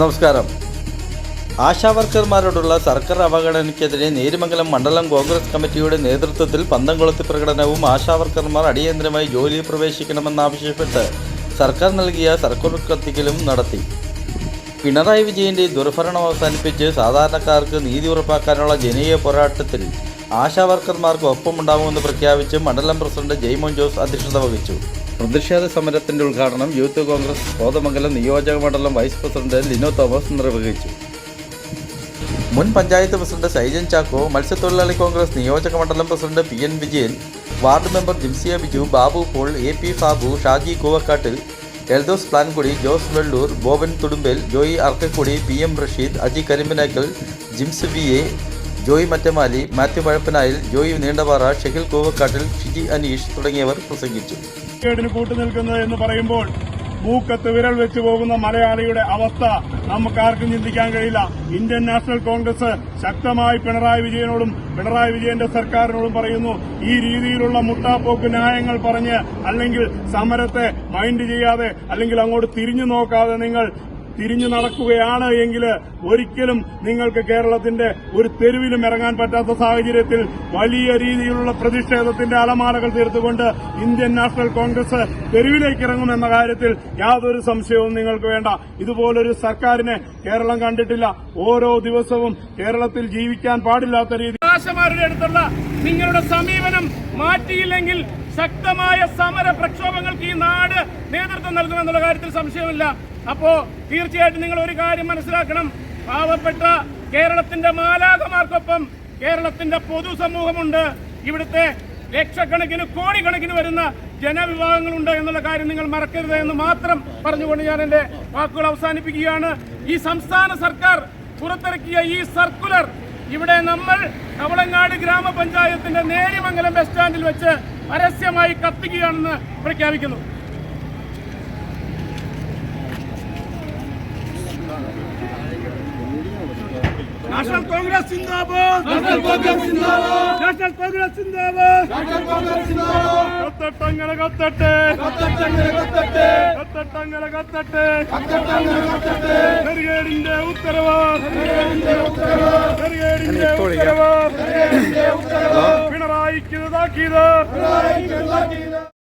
നമസ്കാരം. ആശാവർക്കർമാരോടുള്ള സർക്കാർ അവഗണനയ്ക്കെതിരെ നേരുമംഗലം മണ്ഡലം കോൺഗ്രസ് കമ്മിറ്റിയുടെ നേതൃത്വത്തിൽ പന്തംകുളത്ത് പ്രകടനവും ആശാവർക്കർമാർ അടിയന്തരമായി ജോലിയിൽ പ്രവേശിക്കണമെന്നാവശ്യപ്പെട്ട് സർക്കാർ നൽകിയ സർക്കുലർ കത്തിക്കലും നടത്തി. പിണറായി വിജയന്റെ ദുർഭരണം അവസാനിപ്പിച്ച് സാധാരണക്കാർക്ക് നീതി ഉറപ്പാക്കാനുള്ള ജനീയ പോരാട്ടത്തിൽ ആശാവർക്കർമാർക്ക് ഒപ്പമുണ്ടാകുമെന്ന് പ്രഖ്യാപിച്ച് മണ്ഡലം പ്രസിഡന്റ് ജെയ്മോൻ ജോസ് അധ്യക്ഷത വഹിച്ചു. പ്രതിഷേധ സമരത്തിന്റെ ഉദ്ഘാടനം യൂത്ത് കോൺഗ്രസ് കോതമംഗലം നിയോജക മണ്ഡലം വൈസ് പ്രസിഡന്റ് ലിനോ തോമസ് നിർവഹിച്ചു. മുൻ പഞ്ചായത്ത് പ്രസിഡന്റ് സൈജൻ ചാക്കോ മത്സ്യത്തൊഴിലാളി കോൺഗ്രസ് നിയോജക മണ്ഡലം president P N Vijayan ward member Jimsiya Biju Babu Paul A P Fabu Shaji Koovakkattil Eldhose Plankudi Jose Vellur Boban Thudumbel Joy Arakkakudi P M Rasheed Aji Karimpanakkal Jims V A Joy Mattamali Mathew Pazhappanayil Joy Neendapara Shehil Kovakkattil Shiji Aneesh തുടങ്ങിയവർ പ്രസംഗിച്ചു. കൂട്ടുനിൽക്കുന്നത് എന്ന് പറയുമ്പോൾ മൂക്കത്ത് വിരൽ വെച്ചു പോകുന്ന മലയാളിയുടെ അവസ്ഥ നമുക്കാർക്കും ചിന്തിക്കാൻ കഴിയില്ല. ഇന്ത്യൻ നാഷണൽ കോൺഗ്രസ് ശക്തമായി പിണറായി വിജയനോടും പിണറായി വിജയന്റെ സർക്കാരിനോടും പറയുന്നു ഈ രീതിയിലുള്ള മുട്ടാപ്പോക്ക് ന്യായങ്ങൾ പറഞ്ഞ് അല്ലെങ്കിൽ സമരത്തെ മൈൻഡ് ചെയ്യാതെ അല്ലെങ്കിൽ അങ്ങോട്ട് തിരിഞ്ഞു നോക്കാതെ നിങ്ങൾ തിരിഞ്ഞു നടക്കുകയാണ് എങ്കിൽ ഒരിക്കലും നിങ്ങൾക്ക് കേരളത്തിന്റെ ഒരു തെരുവിലും ഇറങ്ങാൻ പറ്റാത്ത സാഹചര്യത്തിൽ വലിയ രീതിയിലുള്ള പ്രതിഷേധത്തിന്റെ അലമാലകൾ തീർത്തുകൊണ്ട് ഇന്ത്യൻ നാഷണൽ കോൺഗ്രസ് തെരുവിലേക്ക് ഇറങ്ങുമെന്ന കാര്യത്തിൽ യാതൊരു സംശയവും നിങ്ങൾക്ക് വേണ്ട. ഇതുപോലൊരു സർക്കാരിനെ കേരളം കണ്ടിട്ടില്ല. ഓരോ ദിവസവും കേരളത്തിൽ ജീവിക്കാൻ പാടില്ലാത്ത രീതി അവകാശമാരുടെ അടുത്തുള്ള നിങ്ങളുടെ സമീപനം മാറ്റിയില്ലെങ്കിൽ ശക്തമായ സമര പ്രക്ഷോഭങ്ങൾക്ക് ഈ നാട് നേതൃത്വം നൽകുമെന്നുള്ള കാര്യത്തിൽ സംശയമില്ല. അപ്പോ തീർച്ചയായിട്ടും നിങ്ങൾ ഒരു കാര്യം മനസ്സിലാക്കണം. പാവപ്പെട്ട കേരളത്തിന്റെ മാലാകമാർക്കൊപ്പം കേരളത്തിന്റെ പൊതുസമൂഹമുണ്ട്. ഇവിടുത്തെ ലക്ഷക്കണക്കിന് കോടിക്കണക്കിന് വരുന്ന ജനവിഭാഗങ്ങളുണ്ട് എന്നുള്ള കാര്യം നിങ്ങൾ മറക്കരുത് എന്ന് മാത്രം പറഞ്ഞുകൊണ്ട് ഞാൻ എന്റെ വാക്കുകൾ അവസാനിപ്പിക്കുകയാണ്. ഈ സംസ്ഥാന സർക്കാർ പുറത്തിറക്കിയ ഈ സർക്കുലർ ഇവിടെ നമ്മൾ കവളങ്ങാട് ഗ്രാമപഞ്ചായത്തിന്റെ നേരിമംഗലം ബസ് സ്റ്റാൻഡിൽ വെച്ച് പരസ്യമായി കത്തിക്കുകയാണെന്ന് പ്രഖ്യാപിക്കുന്നു. നാഷണൽ കോൺഗ്രസ് സിന്ദാബാദ്. നാഷണൽ കോൺഗ്രസ് സിന്ദാബാദ്. നാഷണൽ കോൺഗ്രസ് സിന്ദാബാദ്. നാഷണൽ കോൺഗ്രസ് സിന്ദാബാദ്. കത്തട്ടങ്ങനെ കത്തട്ടെ. കത്തട്ടങ്ങനെ കത്തട്ടെ. കത്തട്ടങ്ങനെ കത്തട്ടെ. കത്തട്ടങ്ങനെ കത്തട്ടെ. നെറുകേടിന്റെ ഉത്തരവ് നെറുകേടിന്റെ ഉത്തരവ് നെറുകേടിന്റെ ഉത്തരവ് പിണറായിക്ക് ഇതാക്കിയത്. പിണറായിക്ക് ഇതാക്കിയത്.